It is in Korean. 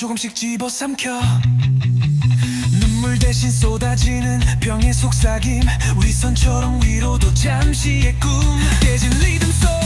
조금씩 집어삼켜. 눈물 대신 쏟아지는 병의 속삭임. 위선처럼 위로도 잠시의 꿈. 깨진 리듬 속